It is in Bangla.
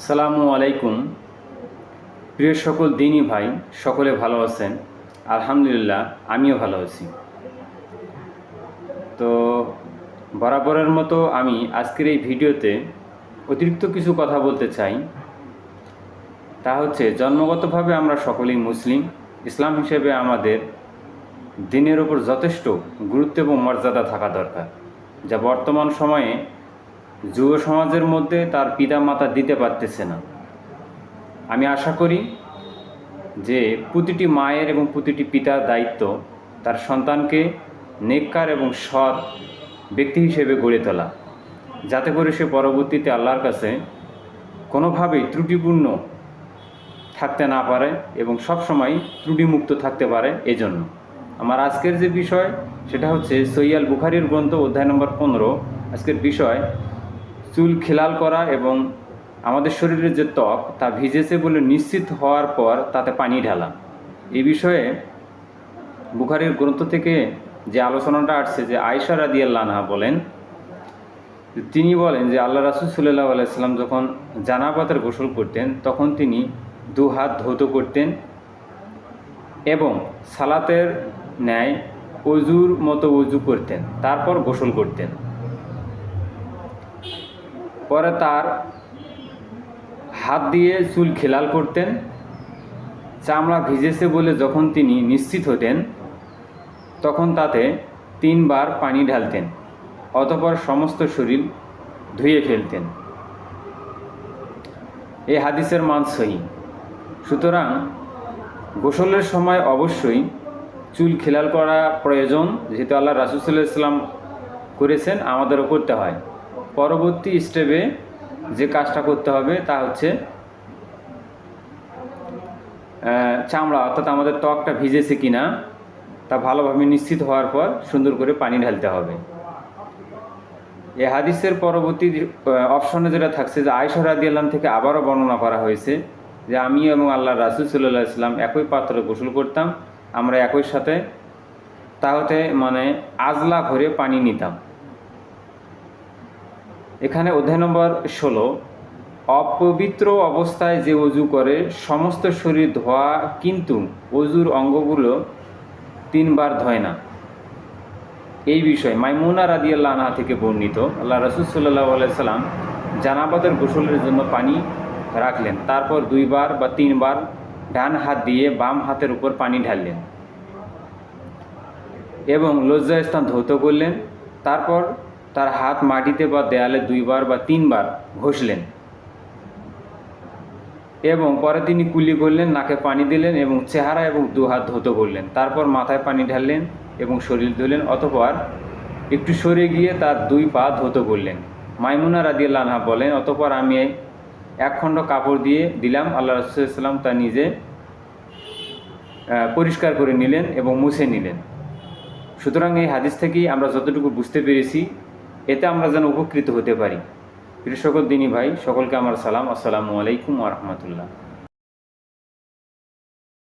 সালামু আলাইকুম। প্রিয় সকল দিনই ভাই, সকলে ভালো আছেন? আলহামদুলিল্লাহ, আমিও ভালো আছি। তো বরাবরের মতো আমি আজকের এই ভিডিওতে অতিরিক্ত কিছু কথা বলতে চাই। তা হচ্ছে, জন্মগতভাবে আমরা সকলেই মুসলিম, ইসলাম হিসেবে আমাদের দিনের ওপর যথেষ্ট গুরুত্ব এবং মর্যাদা থাকা দরকার, যা বর্তমান সময়ে যুব সমাজের মধ্যে তার পিতা মাতা দিতে পারতেছে না। আমি আশা করি যে প্রতিটি মায়ের এবং প্রতিটি পিতার দায়িত্ব তার সন্তানকে নেককার এবং সৎ ব্যক্তি হিসেবে গড়ে তোলা, যাতে করে সে পরবর্তীতে আল্লাহর কাছে কোনোভাবেই ত্রুটিপূর্ণ থাকতে না পারে এবং সবসময় ত্রুটিমুক্ত থাকতে পারে এজন্য। আমার আজকের যে বিষয়, সেটা হচ্ছে সৈয়াল বুখারির গ্রন্থ অধ্যায় নম্বর পনেরো। আজকের বিষয় চুল খেলাল করা এবং আমাদের শরীরের যে ত্বক, তা ভিজেছে বলে নিশ্চিত হওয়ার পর তাতে পানি ঢালা। এই বিষয়ে বুখারির গ্রন্থ থেকে যে আলোচনাটা আসছে, যে আয়সা রাদিয়াল্লাহা বলেন, তিনি বলেন যে আল্লাহ রাসুল সাল্লাহ আলাইসাল্লাম যখন জানাবাতের গোসল করতেন, তখন তিনি দু হাত ধৌত করতেন এবং সালাতের ন্যায় অজুর মতো অজু করতেন, তারপর গোসল করতেন। পরে তার হাত দিয়ে চুল খেলাল করতেন, চামড়া ভিজেছে বলে যখন তিনি নিশ্চিত হতেন, তখন তাতে তিনবার পানি ঢালতেন, অতপর সমস্ত শরীর ধুয়ে ফেলতেন। এই হাদিসের মান সহি। সুতরাং গোসলের সময় অবশ্যই চুল খেলাল করা প্রয়োজন, যেহেতু আল্লাহ রাসুসাল্লাহ ইসলাম করেছেন আমাদেরও করতে হয়। পরবর্তী স্টেপে যে কাজটা করতে হবে তা হচ্ছে চামড়া, অর্থাৎ আমাদের ত্বকটা ভিজেছে কিনা, তা ভালোভাবে নিশ্চিত হওয়ার পর সুন্দর করে পানি ঢালতে হবে। এই হাদিসের পরবর্তী অপশনে যেটা থাকছে যে আয়সা রাদি আল্লাহ থেকে আবারও বর্ণনা করা হয়েছে যে আমি এবং আল্লাহ রাসুল সাল্লাহ ইসলাম একই পাত্রে গোসল করতাম, আমরা একই সাথে তাহতে মানে আজলা ভরে পানি নিতাম। এখানে অধ্যায় নম্বর ষোলো। অপবিত্র অবস্থায় যে অজু করে, সমস্ত শরীর ধোয়া, কিন্তু অজুর অঙ্গগুলো তিনবার ধয় না। এই বিষয় মাইমুনা রাদিয়াল্লাহ আনহা থেকে বর্ণিত, আল্লাহ রসুল সাল্লাহ আলাইসাল্লাম জানাবাদের গোসলের জন্য পানি রাখলেন। তারপর দুইবার বা তিনবার ডান হাত দিয়ে বাম হাতের উপর পানি ঢাললেন এবং লজ্জাস্থান ধৌত করলেন। তারপর তার হাত মাটিতে বা দেয়ালে দুইবার বা তিনবার ঘষলেন এবং পরে তিনি কুলি করলেন, নাকে পানি দিলেন এবং চেহারা এবং দু হাত ধৌত করলেন। তারপর মাথায় পানি ঢাললেন এবং শরীর ধুলেন অতপর একটু সরে গিয়ে তার দুই পা ধৌত করলেন। মাইমুনা রাদিয়াল্লাহ আনহা বলেন, অতপর আমি এক খণ্ড কাপড় দিয়ে দিলাম, আল্লাহ রসুলাম তা নিজে পরিষ্কার করে নিলেন এবং মুছে নিলেন। সুতরাং এই হাদিস থেকেই আমরা যতটুকু বুঝতে পেরেছি এতে আমরা যেন উপকৃত হতে পারি। প্রিয় সকল দিনী ভাই, সকলকে আমার সালাম। আসসালামু আলাইকুম আ রহমতুল্লাহ।